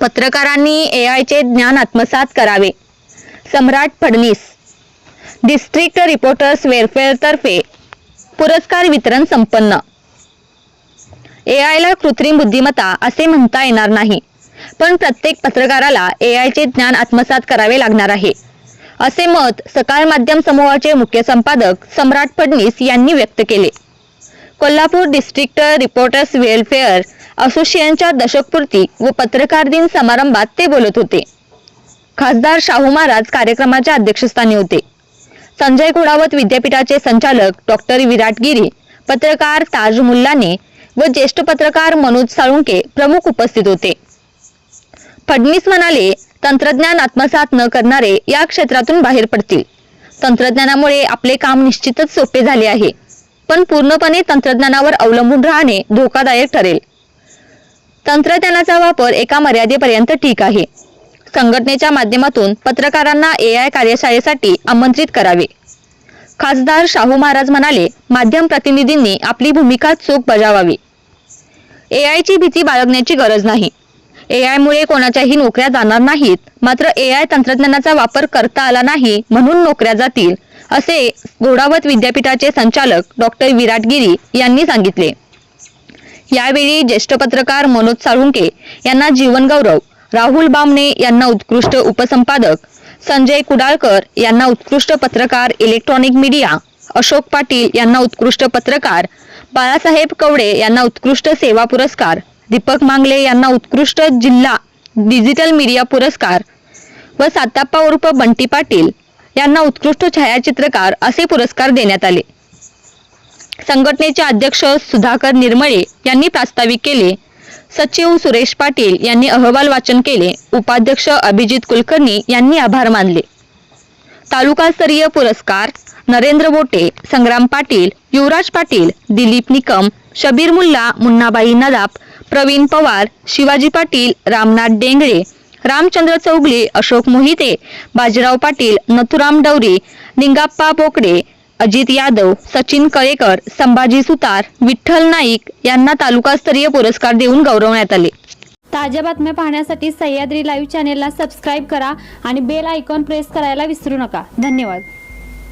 पत्रकारांनी ए आयचे ज्ञान आत्मसात करावे. सम्राट फडणीस डिस्ट्रिक्ट रिपोर्टर्स वेलफेअरतर्फे पुरस्कार वितरण संपन्न. ए आयला कृत्रिम बुद्धिमत्ता असे म्हणता येणार नाही पण प्रत्येक पत्रकाराला ए आयचे ज्ञान आत्मसात करावे लागणार आहे असे मत सकाळ माध्यम समूहाचे मुख्य संपादक सम्राट फडणीस यांनी व्यक्त केले. कोल्हापूर डिस्ट्रिक्ट रिपोर्टर्स वेलफेअर असोसिएशनच्या दशकपूर्ती व पत्रकार दिन समारंभात ते बोलत होते. खासदार शाहू महाराज कार्यक्रमाच्या अध्यक्षस्थानी होते. संजय घोडावत विद्यापीठाचे संचालक डॉक्टर विराट गिरी पत्रकार ताज मुल्लाने व ज्येष्ठ पत्रकार मनोज साळुंके प्रमुख उपस्थित होते. फडणीस म्हणाले तंत्रज्ञान आत्मसात न करणारे या क्षेत्रातून बाहेर पडतील. तंत्रज्ञानामुळे आपले काम निश्चितच सोपे झाले आहे. पण पूर्णपणे तंत्रज्ञानावर अवलंबून राहणे धोकादायक ठरेल. तंत्रज्ञानाचा वापर एका मर्यादेपर्यंत ठीक आहे. संघटनेच्या माध्यमातून पत्रकारांना ए आय कार्यशाळेसाठी आमंत्रित करावे. खासदार शाहू महाराज म्हणाले माध्यम प्रतिनिधींनी आपली भूमिका चोख बजावावी. ए आयची भीती बाळगण्याची गरज नाही. ए आयमुळे कोणाच्याही नोकऱ्या जाणार नाहीत मात्र ए आय तंत्रज्ञानाचा वापर करता आला नाही म्हणून नोकऱ्या जातील असे घोडावत विद्यापीठाचे संचालक डॉक्टर विराट गिरी यांनी सांगितले. यावेळी ज्येष्ठ पत्रकार मनोज साळुंके यांना जीवनगौरव राहुल बामणे यांना उत्कृष्ट उपसंपादक संजय कुडाळकर यांना उत्कृष्ट पत्रकार इलेक्ट्रॉनिक मीडिया अशोक पाटील यांना उत्कृष्ट पत्रकार बाळासाहेब कवडे यांना उत्कृष्ट सेवा पुरस्कार दीपक मांगले यांना उत्कृष्ट जिल्हा डिजिटल मीडिया पुरस्कार व साताप्पा उर्फ बंटी पाटील यांना उत्कृष्ट छायाचित्रकार असे पुरस्कार देण्यात आले. संघटनेचे अध्यक्ष सुधाकर निर्मळे यांनी प्रास्ताविक केले. सचिव सुरेश पाटील यांनी अहवाल वाचन केले. उपाध्यक्ष अभिजित कुलकर्णी यांनी आभार मानले. तालुकास्तरीय पुरस्कार नरेंद्र बोटे संग्राम पाटील युवराज पाटील दिलीप निकम शबीर मुल्ला मुन्नाबाई नदाप प्रवीण पवार शिवाजी पाटील रामनाथ डेंगळे रामचंद्र चौगले अशोक मोहिते बाजीराव पाटील नथुराम डवरी निंगाप्पा बोकडे अजित यादव सचिन कळेकर संभाजी सुतार विठ्ठल नाईक यांना तालुकास्तरीय पुरस्कार देऊन गौरवण्यात आले. ताज्या बातम्या पाहण्यासाठी सह्याद्री लाईव्ह चॅनेलला सबस्क्राईब करा आणि बेल आयकॉन प्रेस करायला विसरू नका. धन्यवाद.